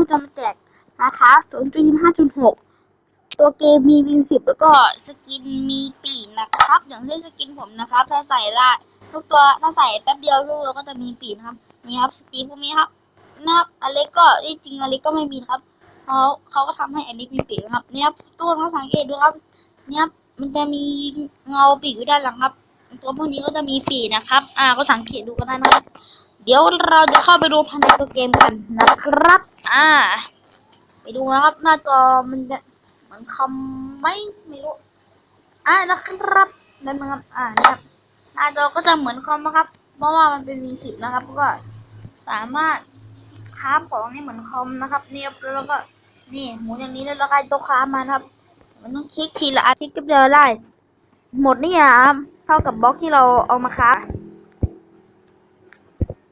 ว่จะมาแจกนะคะ0.25.6 ตัวเกมมีวินสิบแล้วก็สกินมีปีกนะครับ อย่างเช่นสกินผมนะครับ ถ้าใส่ละทุกตัวถ้าใส่แป๊บเดียวทุกตัวก็จะมีปีกนะครับนี่ครับสตีพวกนี้ครับนะครับอเล็กก็ที่จริงอเล็กก็ไม่มีครับเขาเขาก็ทำให้อเล็กมีปีกนะครับเนี่ยครับตัวเราสังเกตดูครับเนี่ยครับมันจะมีเงาปีกอยู่ด้านหลังครับ ตัวพวกนี้ก็จะมีปีกนะครับ อ่าก็สังเกตดูกันได้นะครับ เดี๋ยวเราจะเข้าไปดูภายในตัวเกมกันนะครับ อ่า ไปดูนะครับ หน้าจอมันจะเหมือนคอมไม่ไม่รู้ อ่านะครับนั่นนะครับอ่านะครับ หน้าจอก็จะเหมือนคอมนะครับ เพราะว่ามันเป็น V10 นะครับ ก็สามารถคราฟของนี่เหมือนคอมนะครับเนี่ยแล้วก็นี่หมุนอย่างนี้แล้วก็ตัวคราฟมานะครับ มันต้องคลิกทีละอาทิตย์ก็เจอได้ หมดนี่อะเท่ากับบล็อกที่เราเอามาคราฟ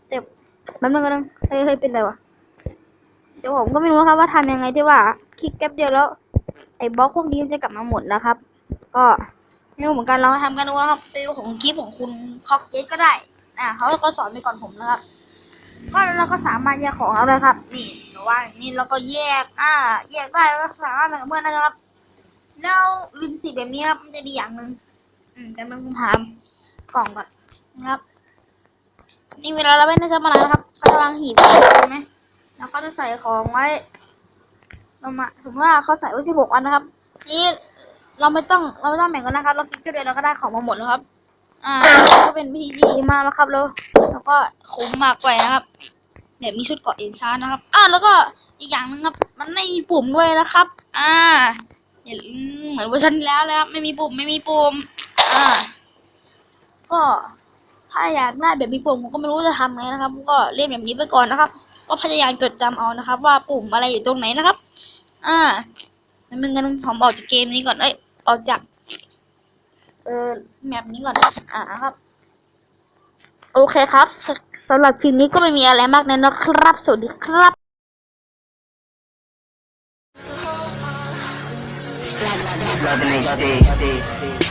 แต่แป๊บนึงก็นึงเฮ้ยเฮ้ยเป็นไรวะ เดี๋ยวผมก็ไม่รู้นะครับว่าทำยังไงที่ว่า คลิกแป๊บเดียวแล้ว ไอ้บล็อกพวกนี้จะกลับมาหมดนะครับ ก็ไม่รู้เหมือนกันเราทำกันดูว่าครับไปดูของคลิปของคุณคอกเกตก็ได้อ่าเขาก็สอนไปก่อนผมนะครับก็เราก็สามารถแยกของเราเลยครับ นี่หรือว่านี่เราก็แยก อ่า แยกได้แล้วก็สามารถแบ่งกับเพื่อนได้นะครับ แล้ววินสีแบบนี้ครับมันจะดีอย่างหนึ่งอืมแต่มันผมถามกล่องก่อนนะครับ นี่เวลาเราไม่ได้ทำอะไรนะครับเขาจะวางหีบใช่ไหม แล้วก็จะใส่ของไว้เรามาถึงว่าเขาใส่ไว้สิบหกอันนะครับ นี่เราไม่ต้องเราไม่ต้องแบ่งกันนะครับ เราคลิกก็เลยเราก็ได้ของมาหมดแล้วครับ อ่า ก็เป็นวิธีที่ดีมากนะครับแล้วแล้วก็คุ้มมากกว่านะครับ เดี๋ยวมีชุดเกาะเอ็นชานะครับ อ่าแล้วก็อีกอย่างหนึงครับ มันไม่มีปุ่มด้วยนะครับ อ่าอย่าเหมือนเวอร์ชันแล้วเลยครับไม่มีปุ่มไม่มีปุ่มอ่า ก็ถ้าอยากได้แบบมีปุ่มผมก็ไม่รู้จะทำไงนะครับผมก็เล่นแบบนี้ไปก่อนนะครับ ก็พยายามจดจำเอานะครับ ว่าปุ่มอะไรอยู่ตรงไหนนะครับ อ่าแล้วมันกันงผมออกจากเกมนี้ก่อนเอ้ยออกจากเออแมปนี้ก่อนอ่าครับ โอเคครับสำหรับคลิปนี้ก็ไม่มีอะไรมากนะนะครับ สวัสดีครับ Love the nigga,